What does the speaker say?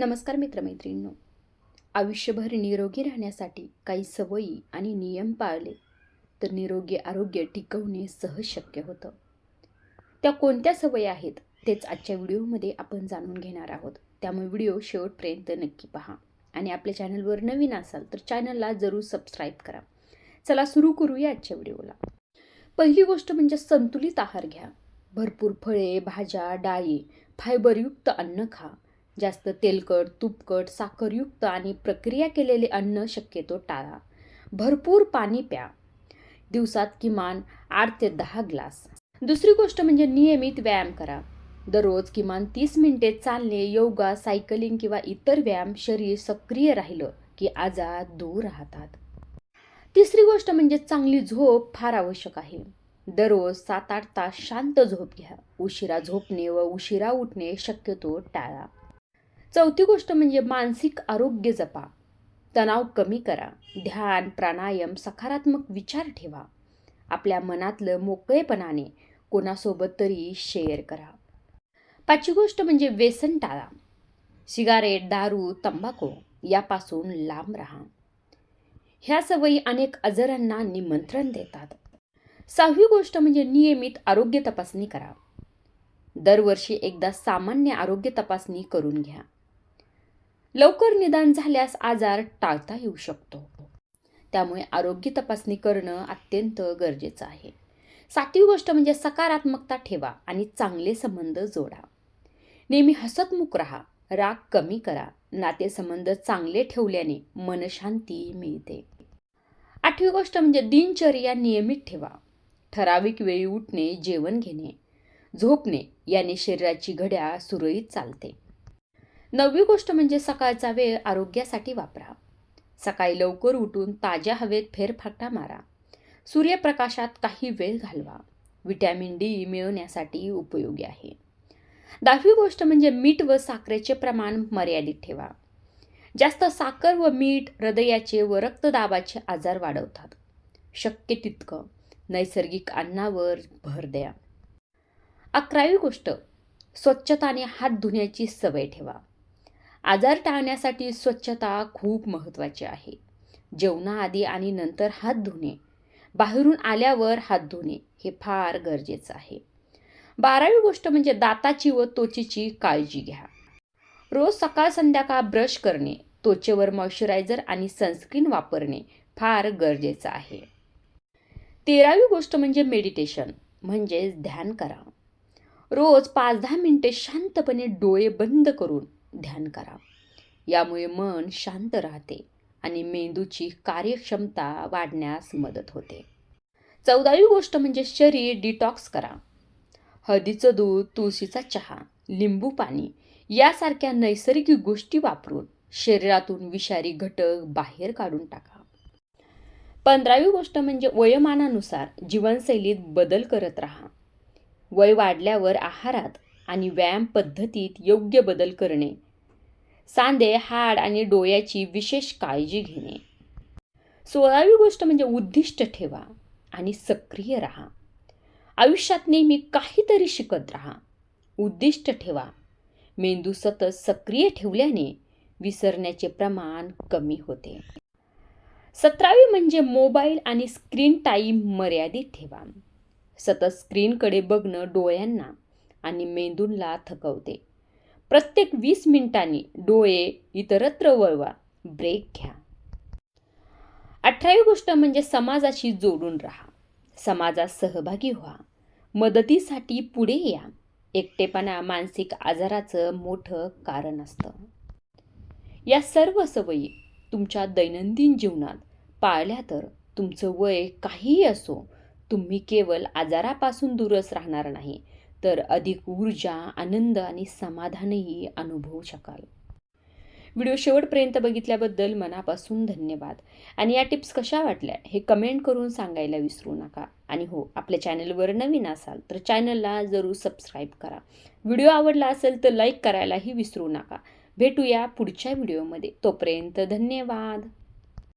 नमस्कार मित्रमैत्रिणींनो. आयुष्यभर निरोगी राहण्यासाठी काही सवयी आणि नियम पाळले तर निरोगी आरोग्य टिकवणे सहज शक्य होतं. त्या कोणत्या सवयी आहेत तेच आजच्या व्हिडिओमध्ये आपण जाणून घेणार आहोत. त्यामुळे व्हिडिओ शेवटपर्यंत नक्की पहा आणि आपल्या चॅनलवर नवीन असाल तर चॅनलला जरूर सबस्क्राईब करा. चला सुरू करूया आजच्या व्हिडिओला. पहिली गोष्ट म्हणजे संतुलित आहार घ्या. भरपूर फळे भाज्या डाळी फायबरयुक्त अन्न खा. जास्त तेलकट तुपकट साखरयुक्त आणि प्रक्रिया केलेले अन्न शक्यतो टाळा. भरपूर पाणी प्या. दिवसात किमान आठ ते दहा ग्लास. दुसरी गोष्ट म्हणजे नियमित व्यायाम करा. दररोज किमान तीस मिनिटे चालणे योगा सायकलिंग किंवा इतर व्यायाम शरीर सक्रिय राहिलं की आजार दूर राहतात. तिसरी गोष्ट म्हणजे चांगली झोप फार आवश्यक आहे. दररोज सात आठ तास शांत झोप घ्या. उशिरा झोपणे व उशिरा उठणे शक्यतो टाळा. चौथी गोष्ट म्हणजे मानसिक आरोग्य जपा. तणाव कमी करा. ध्यान प्राणायाम सकारात्मक विचार ठेवा. आपल्या मनातलं मोकळेपणाने कोणासोबत तरी शेअर करा. पाचवी गोष्ट म्हणजे व्यसन टाळा. सिगारेट दारू तंबाखू यापासून लांब राहा. ह्या सवयी अनेक आजारांना निमंत्रण देतात. सहावी गोष्ट म्हणजे नियमित आरोग्य तपासणी करा. दरवर्षी एकदा सामान्य आरोग्य तपासणी करून घ्या. लवकर निदान झाल्यास आजार टाळता येऊ शकतो. त्यामुळे आरोग्य तपासणी करणं अत्यंत गरजेचं आहे. सातवी गोष्ट म्हणजे सकारात्मकता ठेवा आणि चांगले संबंध जोडा. नेहमी हसतमुख राहा राग कमी करा नातेसंबंध चांगले ठेवल्याने मनशांती मिळते. आठवी गोष्ट म्हणजे दिनचर्या नियमित ठेवा. ठराविक वेळी उठणे जेवण घेणे झोपणे याने शरीराची घड्या सुरळीत चालते. नववी गोष्ट म्हणजे सकाळचा वेळ आरोग्यासाठी वापरा. सकाळी लवकर उठून ताज्या हवेत फेरफाटा मारा. सूर्यप्रकाशात काही वेळ घालवा. विटॅमिन डी मिळवण्यासाठी उपयोगी आहे. दहावी गोष्ट म्हणजे मीठ व साखरेचे प्रमाण मर्यादित ठेवा. जास्त साखर व मीठ हृदयाचे व रक्तदाबाचे आजार वाढवतात. शक्य तितकं. नैसर्गिक अन्नावर भर द्या. अकरावी गोष्ट. स्वच्छताने हात धुण्याची सवय ठेवा. आजार टाळण्यासाठी स्वच्छता खूप महत्त्वाची आहे. जेवणाआधी आणि नंतर हात धुणे. बाहेरून आल्यावर हात धुणे हे फार गरजेचं आहे. बारावी गोष्ट म्हणजे दाताची व त्वचेची काळजी घ्या. रोज सकाळ संध्याकाळ ब्रश करणे त्वचेवर मॉइश्चरायझर आणि सनस्क्रीन वापरणे फार गरजेचं आहे. तेरावी गोष्ट म्हणजे मेडिटेशन म्हणजेच ध्यान करा. रोज पाच दहा मिनिटे शांतपणे डोळे बंद करून ध्यान करा. यामुळे मन शांत राहते आणि मेंदूची कार्यक्षमता वाढण्यास मदत होते. चौदावी गोष्ट म्हणजे शरीर डिटॉक्स करा. हळदीचं दूध तुळशीचा चहा लिंबू पाणी यासारख्या नैसर्गिक गोष्टी वापरून शरीरातून विषारी घटक बाहेर काढून टाका. पंधरावी गोष्ट म्हणजे वयोमानानुसार जीवनशैलीत बदल करत राहा. वय वाढल्यावर आहारात आणि व्यायाम पद्धतीत योग्य बदल करणे. सांधे हाड आणि डोळ्याची विशेष काळजी घेणे. सोळावी गोष्ट म्हणजे उद्दिष्ट ठेवा आणि सक्रिय राहा. आयुष्यात नेहमी काहीतरी शिकत राहा. उद्दिष्ट ठेवा. मेंदू सतत सक्रिय ठेवल्याने विसरण्याचे प्रमाण कमी होते. सतरावी म्हणजे मोबाईल आणि स्क्रीन टाईम मर्यादित ठेवा. सतत स्क्रीनकडे बघणं डोळ्यांना आणि मेंदूंला थकवते. प्रत्येक वीस मिनिटांनी डोळे इतरत्र वळवा. ब्रेक घ्या. अठरावी गोष्ट म्हणजे समाजाशी जोडून राहा. समाजात सहभागी व्हा. मदतीसाठी पुढे या. एकटेपणा मानसिक आजाराचं मोठं कारण असतं. या सर्व सवयी तुमच्या दैनंदिन जीवनात पाळल्या तर तुमचं वय काहीही असो तुम्ही केवळ आजारापासून दूरच राहणार नाही. तर अधिक ऊर्जा आनंद आणि समाधानही अनुभवू शकाल. व्हिडिओ शेवटपर्यंत बघितल्याबद्दल मनापासून धन्यवाद. आणि या टिप्स कशा वाटल्या हे कमेंट करून सांगायला विसरू नका. आणि हो आपल्या चॅनलवर नवीन असाल तर चॅनलला जरूर सबस्क्राईब करा. व्हिडिओ आवडला असेल तर लाईक करायलाही विसरू नका. भेटूया पुढच्या व्हिडिओमध्ये. तोपर्यंत धन्यवाद.